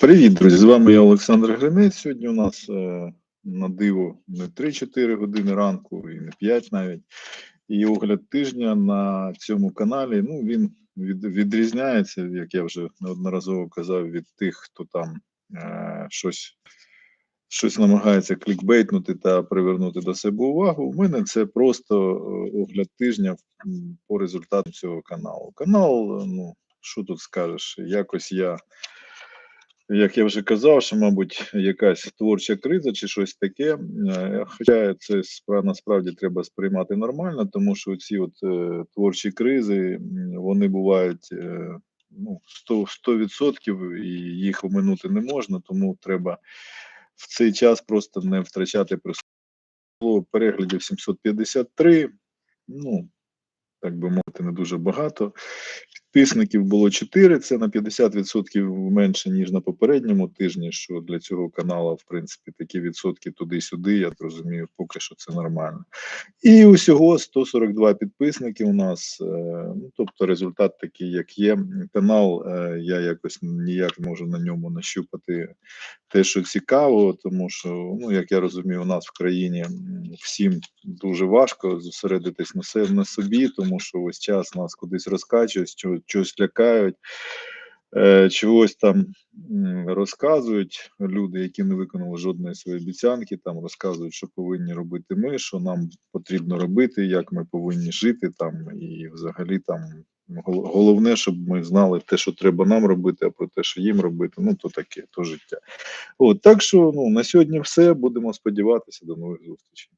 Привіт, друзі! З вами я Олександр Гринець. Сьогодні у нас е, на диво не 3-4 години ранку і не 5 навіть. І огляд тижня на цьому каналі. Ну, він від, відрізняється, як я вже неодноразово казав, від тих, хто там е, щось, щось намагається клікбейтнути та привернути до себе увагу. У мене це просто е, огляд тижня по результатам цього каналу. Канал, е, ну, що тут скажеш, якось я. Як я вже казав, що, мабуть, якась творча криза чи щось таке. Е, Хоча це насправді треба сприймати нормально, тому що ці от е, творчі кризи вони бувають е, ну, 100%, 100% і їх оминути не можна, тому треба в цей час просто не втрачати. Було переглядів 753, ну так би мовити, не дуже багато. Підписників було 4, це на 50% менше, ніж на попередньому тижні, що для цього каналу, в принципі, такі відсотки туди-сюди, я розумію, поки що це нормально. І усього 142 підписники у нас, е, ну, тобто результат такий, як є. Канал, е, я якось ніяк можу на ньому нащупати те, що цікаво, тому що, ну, як я розумію, у нас в країні всім дуже важко зосередитись на, собі, тому що весь час нас кудись розкачують, чого- чогось лякають, е, чогось там розказують люди, які не виконали жодної своєї обіцянки, там розказують, що повинні робити ми, що нам потрібно робити, як ми повинні жити там, і взагалі там. Головне, щоб ми знали те, що треба нам робити, а про те, що їм робити, ну то таке, то життя. От так що ну на сьогодні все. Будемо сподіватися. До нових зустрічей.